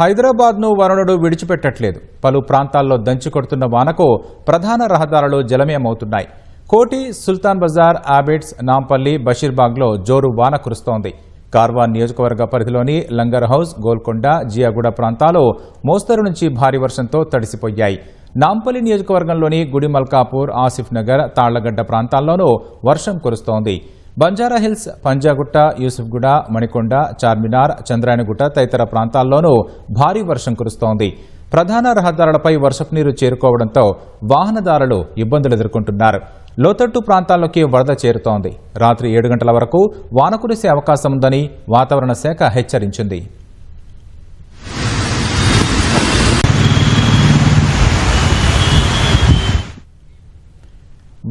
హైదరాబాద్ను వరుణుడు విడిచిపెట్టట్లేదు. పలు ప్రాంతాల్లో దంచుకొడుతున్న వానకు ప్రధాన రహదారులు జలమయమవుతున్నాయి. కోటి సుల్తాన్ బజార్ ఆబిడ్స్ నాంపల్లి బషీర్బాగ్లో జోరు వాన కురుస్తోంది. కార్వాన్ నియోజకవర్గ పరిధిలోని లంగర్ హౌస్ గోల్కొండ జియాగూడ ప్రాంతాలు మోస్తరు నుంచి భారీ వర్షంతో తడిసిపోయాయి. నాంపల్లి నియోజకవర్గంలోని గుడిమల్కాపూర్ ఆసిఫ్ నగర్ తాళ్ళగడ్డ ప్రాంతాల్లోనూ వర్షం కురుస్తోంది. బంజారాహిల్స్ పంజాగుట్ట యూసుఫ్గూడ మణికొండ చార్మినార్ చంద్రాయణగుట్ట తదితర ప్రాంతాల్లోనూ భారీ వర్షం కురుస్తోంది. ప్రధాన రహదారులపై వర్షపు నీరు చేరుకోవడంతో వాహనదారులు ఇబ్బందులు ఎదుర్కొంటున్నారు. లోతట్టు ప్రాంతాల్లోకి వరద చేరుతోంది. రాత్రి ఏడు గంటల వరకు వాన కురిసే అవకాశం ఉందని వాతావరణ శాఖ హెచ్చరించింది.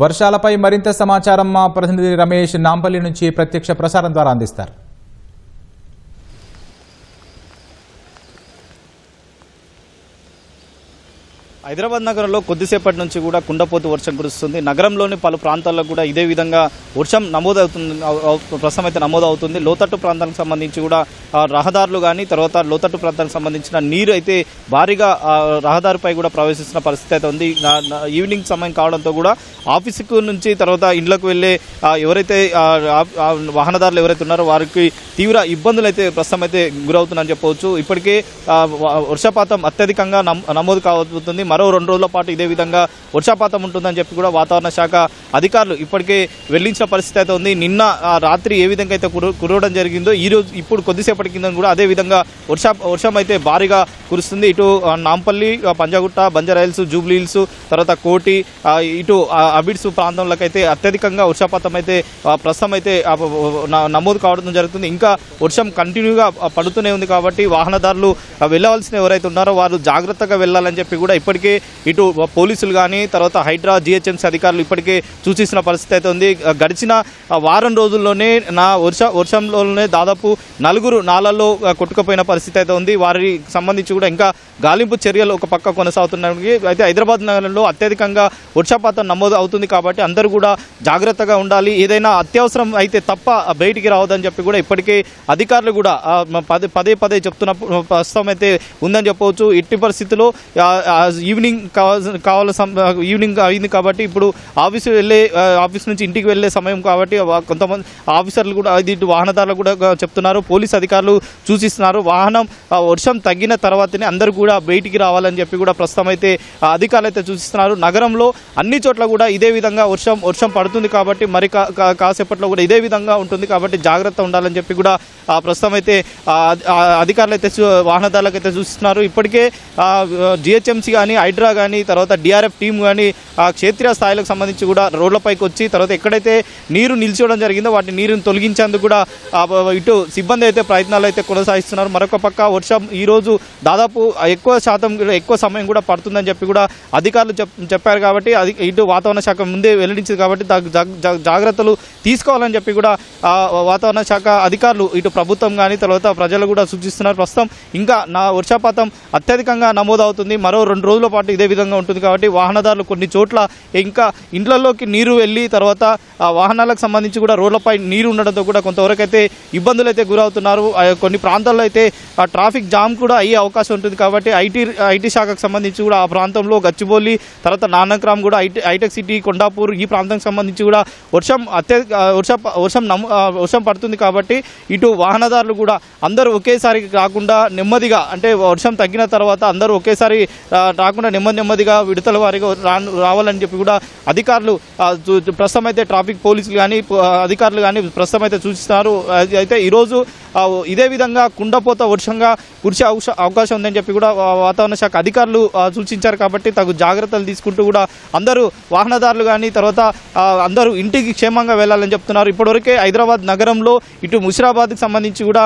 వర్షాలపై మరింత సమాచారం మా ప్రతినిధి రమేష్ నాంపల్లి నుంచి ప్రత్యక్ష ప్రసారం ద్వారా అందిస్తారు. హైదరాబాద్ నగరంలో కొద్దిసేపటి నుంచి కూడా కుండపోతు వర్షం కురుస్తుంది. నగరంలోని పలు ప్రాంతాల్లో కూడా ఇదే విధంగా వర్షం నమోదవుతుంది ప్రస్తుతం అయితే నమోదవుతుంది. లోతట్టు ప్రాంతానికి సంబంధించి కూడా రహదారులు కానీ తర్వాత లోతట్టు ప్రాంతానికి సంబంధించిన నీరు అయితే భారీగా రహదారిపై కూడా ప్రవేశిస్తున్న పరిస్థితి అయితే ఉంది. ఈవినింగ్ సమయం కావడంతో కూడా ఆఫీసుకు నుంచి తర్వాత ఇండ్లకు వెళ్ళే ఎవరైతే వాహనదారులు ఎవరైతే ఉన్నారో వారికి తీవ్ర ఇబ్బందులు అయితే ప్రస్తుతం అయితే గురవుతుందని చెప్పవచ్చు. ఇప్పటికే వర్షపాతం అత్యధికంగా నమ్- నమోదు కాబోతుంది మరో రెండు రోజుల పాటు ఇదే విధంగా వర్షపాతం ఉంటుందని చెప్పి కూడా వాతావరణ శాఖ అధికారులు ఇప్పటికే వెల్లించిన పరిస్థితి అయితే ఉంది. నిన్న రాత్రి ఏ విధంగా అయితే కురవడం జరిగిందో ఈ రోజు ఇప్పుడు కొద్దిసేపటి కింద కూడా అదే విధంగా వర్ష వర్షం అయితే భారీగా కురుస్తుంది. ఇటు నాంపల్లి పంజాగుట్ట బంజారాయిల్స్ జూబ్లీ హిల్స్ తర్వాత కోటి ఇటు అబిడ్స్ ప్రాంతంలోకైతే అత్యధికంగా వర్షపాతం అయితే ప్రస్తుతం అయితే నమోదు కావడం జరుగుతుంది. ఇంకా వర్షం కంటిన్యూగా పడుతూనే ఉంది కాబట్టి వాహనదారులు వెళ్ళవలసిన ఎవరైతే ఉన్నారో వారు జాగ్రత్తగా వెళ్ళాలని చెప్పి కూడా ఇప్పటికే ఇటు పోలీసులు కానీ తర్వాత హైడ్రా జిహెచ్ఎంసీ అధికారులు ఇప్పటికే సూచిస్తున్న పరిస్థితి అయితే ఉంది. గడిచిన వారం రోజుల్లోనే నా వర్ష వర్షంలోనే దాదాపు నలుగురు నాలల్లో కొట్టుకుపోయిన పరిస్థితి అయితే ఉంది. వారికి సంబంధించి కూడా ఇంకా గాలింపు చర్యలు ఒక పక్క కొనసాగుతున్నాయి. అయితే హైదరాబాద్ నగరంలో అత్యధికంగా వర్షపాతం నమోదు అవుతుంది కాబట్టి అందరూ కూడా జాగ్రత్తగా ఉండాలి. ఏదైనా అత్యవసరం అయితే తప్ప బయటికి రావద్దని చెప్పి కూడా ఇప్పటికే అధికారులు కూడా పదే పదే పదే చెప్తున్నప్పుడు ప్రస్తుతం అయితే ఉందని చెప్పవచ్చు. ఎట్టి పరిస్థితుల్లో ఈవినింగ్ కావాల్సిన కావాల ఈవినింగ్ అయింది కాబట్టి ఇప్పుడు ఆఫీస్ వెళ్ళే ఆఫీస్ నుంచి ఇంటికి వెళ్ళే సమయం కాబట్టి కొంతమంది ఆఫీసర్లు కూడా ఇది ఇటు వాహనదారులు కూడా చెప్తున్నారు. పోలీస్ అధికారులు సూచిస్తున్నారు. వాహనం వర్షం తగ్గిన తర్వాతనే అందరూ కూడా బయటికి రావాలని చెప్పి కూడా ప్రస్తుతం అయితే అధికారులు అయితే సూచిస్తున్నారు. నగరంలో అన్ని చోట్ల కూడా ఇదే విధంగా వర్షం వర్షం పడుతుంది కాబట్టి మరి కా- కాసేపట్లో కూడా ఇదే విధంగా ఉంటుంది కాబట్టి జాగ్రత్త ఉండాలని చెప్పి కూడా ప్రస్తుతం అయితే అధికారులు అయితే వాహనదారులకు అయితే సూచిస్తున్నారు. ఇప్పటికే జిహెచ్ఎంసీ కానీ హైడ్రా కానీ తర్వాత డిఆర్ఎఫ్ టీం కానీ ఆ క్షేత్రీయ స్థాయిలకు సంబంధించి కూడా రోడ్లపైకి వచ్చి తర్వాత ఎక్కడైతే నీరు నిలిచివడం జరిగిందో వాటి నీరుని తొలగించేందుకు కూడా ఇటు సిబ్బంది అయితే ప్రయత్నాలు అయితే కొనసాగిస్తున్నారు. మరొక పక్క వర్షం ఈ రోజు దాదాపు ఎక్కువ శాతం కూడా ఎక్కువ సమయం కూడా పడుతుందని చెప్పి కూడా అధికారులు చెప్ చెప్పారు కాబట్టి అది ఇటు వాతావరణ శాఖ ముందే వెల్లడించింది కాబట్టి జాగ్రత్తలు తీసుకోవాలని చెప్పి కూడా ఆ, వాతావరణ శాఖ అధికారులు ఇటు ప్రభుత్వం కానీ తర్వాత ప్రజలు కూడా సూచిస్తున్నారు. ప్రస్తుతం ఇంకా నా వర్షపాతం అత్యధికంగా నమోదవుతుంది. మరో రెండు రోజుల పాటు ఇదే విధంగా ఉంటుంది కాబట్టి వాహనదారులు కొన్ని చోట్ల ఇంకా ఇండ్లలోకి నీరు వెళ్ళి తర్వాత వాహనాలకు సంబంధించి కూడా రోడ్లపై నీరు ఉండడంతో కూడా కొంతవరకు అయితే ఇబ్బందులు అయితే గురవుతున్నారు కొన్ని ప్రాంతాల్లో అయితే ట్రాఫిక్ జామ్ కూడా అయ్యే అవకాశం ఉంటుంది కాబట్టి ఐటీ ఐటీ శాఖకు సంబంధించి కూడా ఆ ప్రాంతంలో గచ్చిబౌలి తర్వాత నానక్రామ్ కూడా ఐటీ ఐటెక్ సిటీ కొండాపూర్ ఈ ప్రాంతానికి సంబంధించి కూడా వర్షం అత్యధిక వర్ష వర్షం నమ్ము వర్షం పడుతుంది కాబట్టి ఇటు వాహనదారులు కూడా అందరూ ఒకేసారి కాకుండా నెమ్మదిగా అంటే వర్షం తగ్గిన తర్వాత అందరూ ఒకేసారి రాకుండా కాకుండా నెమ్మది నెమ్మదిగా విడతల వారిగా రా రావాలని చెప్పి కూడా అధికారులు ప్రస్తుతం అయితే ట్రాఫిక్ పోలీసులు కానీ అధికారులు కానీ ప్రస్తుతం అయితే సూచిస్తున్నారు అయితే ఈరోజు ఇదే విధంగా కుండపోత వర్షంగా కురిసే అవకాశం ఉందని చెప్పి కూడా వాతావరణ శాఖ అధికారులు సూచించారు కాబట్టి తగు జాగ్రత్తలు తీసుకుంటూ కూడా అందరూ వాహనదారులు కానీ తర్వాత అందరూ ఇంటికి క్షేమంగా వెళ్ళాలని చెప్తున్నారు. ఇప్పటివరకే హైదరాబాద్ నగరంలో ఇటు ముషిరాబాద్కి సంబంధించి కూడా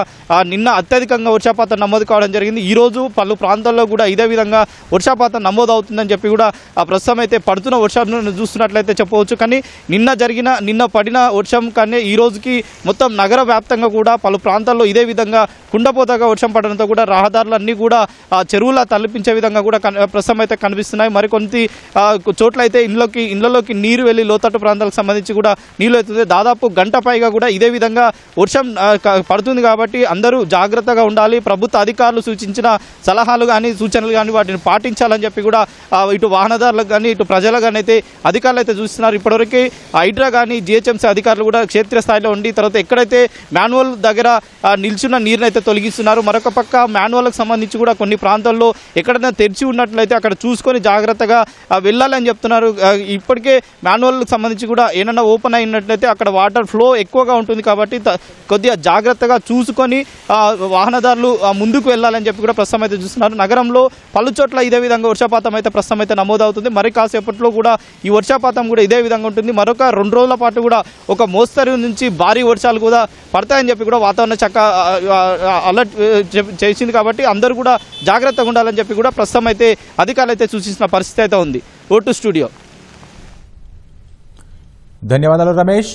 నిన్న అత్యధికంగా వర్షపాతం నమోదు కావడం జరిగింది. ఈ రోజు పలు ప్రాంతాల్లో కూడా ఇదే విధంగా వర్షపాతం నమోదు అవుతుందని చెప్పి కూడా ఆ ప్రస్తుతం అయితే పడుతున్న వర్షాలను చూస్తున్నట్లయితే చెప్పవచ్చు. కానీ నిన్న జరిగిన నిన్న పడిన వర్షం కానీ ఈ రోజుకి మొత్తం నగర వ్యాప్తంగా కూడా పలు ప్రాంతాల్లో ఇదే విధంగా కుండపోతగా వర్షం పడడంతో కూడా రహదారులన్నీ కూడా ఆ చెరువులా తలపించే విధంగా కూడా ప్రస్తుతం అయితే కనిపిస్తున్నాయి. మరికొన్ని చోట్లయితే చోట్ల అయితే ఇళ్ళలోకి నీరు వెళ్ళి లోతట్టు ప్రాంతాలకు సంబంధించి కూడా నీళ్ళు అవుతుంది దాదాపు గంట పైగా కూడా ఇదే విధంగా వర్షం పడుతుంది కాబట్టి అందరూ జాగ్రత్తగా ఉండాలి. ప్రభుత్వ అధికారులు సూచించిన సలహాలు కానీ సూచనలు కానీ వాటిని పాటించాలని చెప్పి కూడా ఇటు వాహనదారులకు కానీ ఇటు ప్రజలకు కానీ అయితే అధికారులు అయితే చూస్తున్నారు. ఇప్పటివరకు హైడ్రా కానీ జిహెచ్ఎంసీ అధికారులు కూడా క్షేత్రస్థాయిలో ఉండి తర్వాత ఎక్కడైతే మాన్యువల్ దగ్గర నిల్చున్న నీరుని అయితే తొలగిస్తున్నారు మరొక పక్క మాన్యువల్కి సంబంధించి కూడా కొన్ని ప్రాంతాల్లో ఎక్కడైనా తెరిచి ఉన్నట్లయితే అక్కడ చూసుకొని జాగ్రత్తగా వెళ్ళాలని చెప్తున్నారు. ఇప్పటికే మాన్యువల్కి సంబంధించి కూడా ఏమన్నా ఓపెన్ అయినట్లయితే అక్కడ వాటర్ ఫ్లో ఎక్కువగా ఉంటుంది కాబట్టి కొద్దిగా జాగ్రత్తగా చూసుకొని వాహనదారులు ముందుకు వెళ్ళాలని చెప్పి కూడా ప్రస్తుతం అయితే చూస్తున్నారు. నగరంలో పలు చోట్ల ఇదే విధంగా వర్షపాతం అయితే ప్రస్తుతం అయితే నమోదవుతుంది. మరి కాసేపట్లో కూడా ఈ వర్షపాతం కూడా ఇదే విధంగా ఉంటుంది. మరొక రెండు రోజుల పాటు కూడా ఒక మోస్తరు నుంచి భారీ వర్షాలు కూడా పడతాయని చెప్పి కూడా వాతావరణ చక్క అలర్ట్ చేసింది కాబట్టి అందరూ కూడా జాగ్రత్తగా ఉండాలని చెప్పి కూడా ప్రస్తుతం అయితే అధికారులు అయితే సూచించిన పరిస్థితి అయితే ఉంది. ఓటు స్టూడియో. ధన్యవాదాలు రమేష్.